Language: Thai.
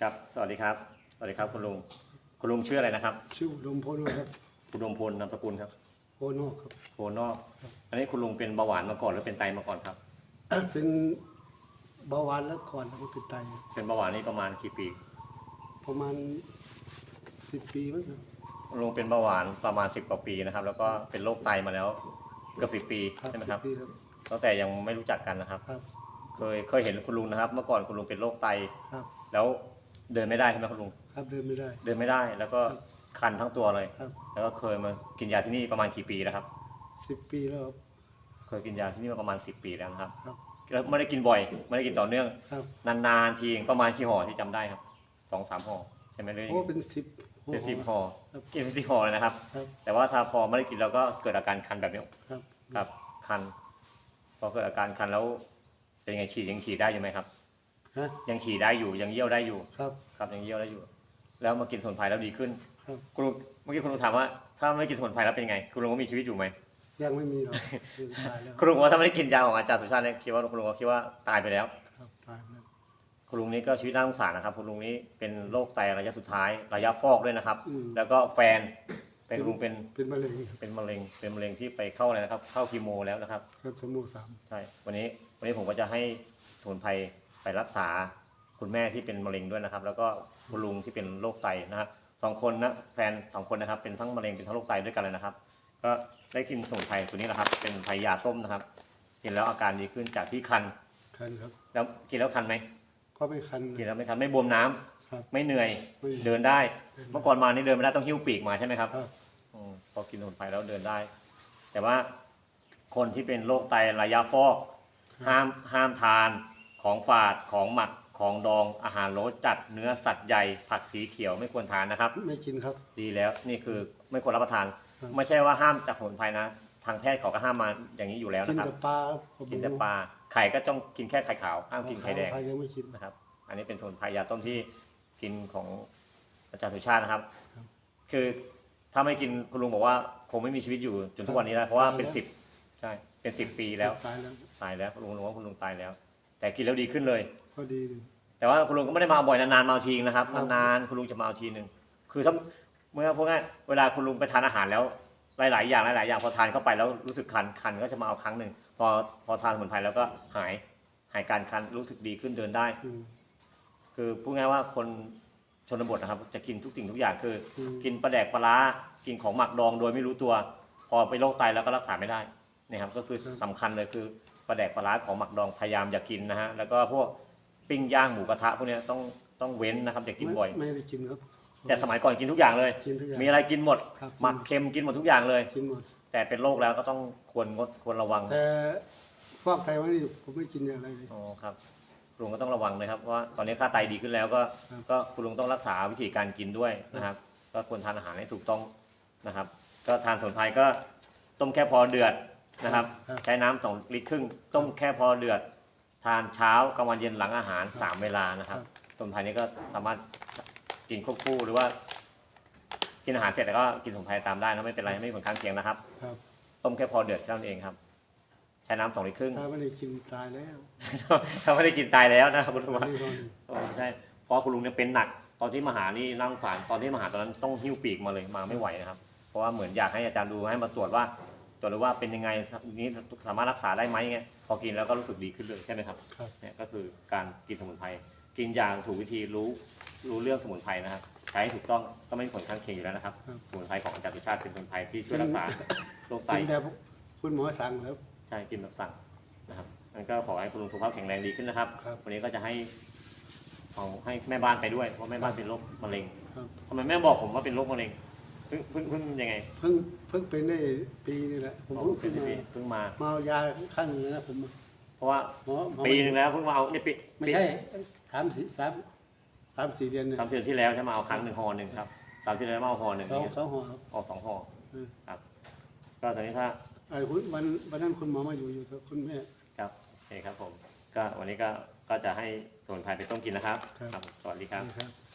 ครับ สวัสดีครับ สวัสดีครับคุณลุง คุณลุงชื่ออะไรนะครับ ชื่ออุดมพลครับอุดมพลนามสกุลครับโพนอกครับ โพนอก อันนี้คุณลุงเป็นเบาหวานมาก่อนหรือเป็นไตมาก่อนครับ เป็นเบาหวานแล้วก่อนแล้วก็เป็นไตเป็นเบาหวานนี่ประมาณกี่ปี ประมาณสิบปีมั้งครับลุงเป็นเบาหวานประมาณสิบกว่าปีนะครับ แล้วก็เป็นโรคไตมาแล้วเกือบสิบปีครับใช่ไหมสิครับปีครับ ตั้งแต่ยังไม่รู้จักกันนะครับ ครับ เคยเคยเห็นคุณลุงนะครับ เมื่อก่อนคุณลุงเป็นโรคไต ครับ แล้ว เดินไม่ได้ใช่ไหมคุณลุง ครับเดินไม่ได้ เดินไม่ได้แล้วก็คันทั้งตัวเลย ครับแล้วก็เคยมากินยาที่นี่ประมาณกี่ปีแล้วครับ สิบปีแล้วครับ เคยกินยาที่นี่มาประมาณสิบปีแล้วนะครับครับ แล้วไม่ได้กินบ่อย ไม่ได้กินต่อเนื่อง ครับนานๆทีประมาณกี่ห่อที่จำได้ครับสองสามห่อใช่ไหมเลยโอ้เป็นสิบเป็นสิบห่อครับกินเป็นสิบห่อเลยนะครับ ครับแต่ว่าถ้าพอไม่ได้กินเราก็เกิดอาการคันแบบนี้ครับครับคัน พอเกิดอาการคันแล้วเป็นยังไงฉี่ยังฉี่ได้อยู่ไหมครับ ฮะยังฉี่ได้อยู่ยังเยี่ยวได้อยู่ ครับ ครับยังเยี่ยวได้อยู่ แล้วมากินสมุนไพรแล้วดีขึ้นครับ คุณลุงเมื่อกี้คุณลุงถามว่าถ้าไม่กินสมุนไพรแล้วเป็นยังไง คุณลุงก็มีชีวิตอยู่ไหมยังไม่มีหรอกคือตายแล้ว คุณลุงบอกว่าถ้าไม่ได้กินยาของอาจารย์สุชาติเนี่ยคิดว่าคุณลุงก็คิดว่าตายไปแล้ว ครับตายแล้วคุณลุงนี้ก็ชีวิตน่าสงสารนะครับ คุณลุงนี้เป็นโรคไตระยะสุดท้าย ระยะฟอกด้วยนะครับอืมแล้วก็แฟนเป็นคุณลุงเป็นเป็นมะเร็งเป็นมะเร็งเป็นมะเร็งที่ไปเข้าเลยนะครับ เข้าคีโมแล้วนะครับ ครับสมองสาม ใช่ วันนี้วันนี้ผมก็จะให้สมุนไพรไป รักษาคุณแม่ที่เป็นมะเร็งด้วยนะครับ แล้วก็คุณลุงที่เป็นโรคไตนะครับสองคนนะแฟนสองคนนะครับ เป็นทั้งมะเร็งเป็นทั้งโรคไตด้วยกันเลยนะครับ ก็ได้กินสมุนไพรตัวนี้นะครับ เป็นไพรยาต้มนะครับ กินแล้วอาการดีขึ้นจากที่คัน คันครับ แล้วกินแล้วคันไหมก็ไม่คันกินแล้วไม่คันไม่บวมน้ำครับ ไม่เหนื่อยไม่เดินได้เดินได้ เมื่อก่อนมานี่เดินไม่ได้ต้องหิ้วปีกมาใช่ไหมครับ ครับ อืมพอกินสมุนไพรแล้วเดินได้ แต่ว่าคนที่เป็นโรคไตระยะฟอก ห้ามห้ามทาน ของฝาดของหมักของดองอาหารรสจัดเนื้อสัตว์ใหญ่ผักสีเขียวไม่ควรทานนะครับ ไม่กินครับ ดีแล้วนี่คือไม่ควรรับประทานครับไม่ใช่ว่าห้ามจากสมุนไพรนะ ทางแพทย์เขาก็ห้ามมาอย่างนี้อยู่แล้วกินนะครับ แต่ปลาครับกินแต่ปลาไข่ก็ต้องกินแค่ไข่ขาวห้ามกินไข่แดง ใครยังไม่กิน นะครับ อันนี้เป็นสมุนไพรยาต้มที่กินของอาจารย์สุชาตินะครับ ครับคือถ้าไม่กินคุณลุงบอกว่า คงไม่มีชีวิตอยู่จนทุกวันนี้แล้วเพราะว่าตายแล้วเป็นสิบใช่เป็นสิบปีแล้วตายแล้ว ตายแล้วคุณลุงรู้ว่าคุณลุงตายแล้ว แต่กินแล้วดีขึ้นเลย ก็ดีเลยแต่ว่าคุณลุงก็ไม่ได้มาบ่อยนานๆมาเอาทีนะครับครับ นานๆคุณลุงจะมาเอาทีหนึ่งคือถ้าเมื่อพวกนี้เวลาคุณลุงไปทานอาหารแล้วหลายๆอย่างหลายๆอย่างพอทานเข้าไปแล้วรู้สึกคันคันก็จะมาเอาครั้งหนึ่งพอพอทานสมุนไพรแล้วก็หายหายการคันรู้สึกดีขึ้นเดินได้ อืม คือพูดง่ายว่าคนชนบทนะครับ จะกินทุกสิ่งทุกอย่างคืออืมกินปลาแดกปลาร้ากินของหมักดองโดยไม่รู้ตัว พอไปโรคไตแล้วก็รักษาไม่ได้นี่ครับก็คือสำคัญเลยคือ ปลาแดกปลาร้าของหมักดองพยายามอย่ากินนะฮะแล้วก็พวกปิ้งย่างหมูกระทะพวกเนี้ยต้องต้องเว้นนะครับอย่ากินบ่อยไม่ไม่ได้กินครับ แต่สมัยก่อนกินทุกอย่างเลย กินทุกอย่างมีอะไรกินหมดครับ หมักเค็มกินหมดทุกอย่างเลย กินหมด แต่เป็นโรคแล้วก็ต้องควรงดควรระวังแต่ฟอกไตไว้นี่ผมไม่กินอะไรเลย อ๋อครับคุณลุงก็ต้องระวังเลยครับเพราะว่าตอนนี้ค่าไตดีขึ้นแล้วก็ครับ ก็คุณลุงต้องรักษาวิธีการกินด้วยนะครับ ก็ควรทานอาหารให้ถูกต้องนะครับ ก็ทานสมุนไพรก็ต้มแค่พอเดือด นะครับครับ ใช้น้ำสองลิตรครึ่ง ต้มแค่พอเดือด ทานเช้ากลางวันเย็นหลังอาหารสามเวลานะครับสมุนไพรนี้ก็สามารถกินควบคู่หรือว่า กินอาหารเสร็จแล้วก็กินสมุนไพรตามได้นะไม่เป็นไรไม่มีผลข้างเคียงนะครับ ครับต้มแค่พอเดือดแค่นั้นเองครับ ใช้น้ำสองลิตรครึ่ง ถ้าไม่ได้กินตายแล้วถ้าไม่ได้กินตายแล้วนะครับคุณลุงแน่นอนโอ้ใช่เพราะคุณลุงเนี่ยเป็นหนักตอนที่มาหานี่นั่าสงสารตอนที่มาหาตอนนั้นต้องหิ้วปีกมาเลยมาไม่ไหวนะครับ เพราะว่าเหมือนอยากให้อาจารย์ดูให้มาตรวจว่า ตรวจดูว่าเป็นยังไงนี้สามารถรักษาได้ไหมไงพอกินแล้วก็รู้สึกดีขึ้นเลยใช่ไหมครับครับเนี่ยก็คือการกินสมุนไพรกินอย่างถูกวิธีรู้รู้เรื่องสมุนไพรนะครับ ใช้ให้ถูกต้องก็ไม่มีผลข้างเคียงอยู่แล้วนะครับ ครับ สมุนไพรของอาจารย์สุชาติเป็นสมุนไพรที่ช่วยรักษาโรคไต กินแบบคุณหมอสั่งแล้ว ใช่กินแบบสั่งนะครับงั้นก็ขอให้คุณลุงสุขภาพแข็งแรงดีขึ้นนะครับ ครับวันนี้ก็จะให้ของให้แม่บ้านไปด้วยเพราะแม่บ้านเป็นโรคมะเร็งครับ ทำไมแม่บอกผมว่าเป็นโรคมะเร็งเพิ่งเพิ่งเพิ่งยังไง เพิ่ง เพิ่งเป็นได้ปีนี่แหละ ผมอ๋อเพิ่งเป็ขึ้นนมาปีเพิ่งมาเมาเอายาข้างหนึงนะผม เพราะว่าหมอหมอ ปีหนึ่งแล้วเพิ่งมาเอาเนี่ยปีไม่ใช่สามสี่สามสามสี่เดือนเนี่ยสามสิบที่แล้วใช่ไหมเอาครั้งหนึ่งห่อหนึ่งครับสามสิบที่แล้วมาเอาห่อหนึ่งสองเนี่ยสองห่อครับ ออกสองห่อเออครับ ก็ตอนนี้ถ้า ไอ้คุณวันวันนั้นคุณหมอมาอยู่อยู่กับคุณแม่ ครับโอเคครับผม ก็วันนี้ก็ก็จะให้สมุนไพรไปต้มกินนะครับ ครับครับสวัสดีครับ นะครับ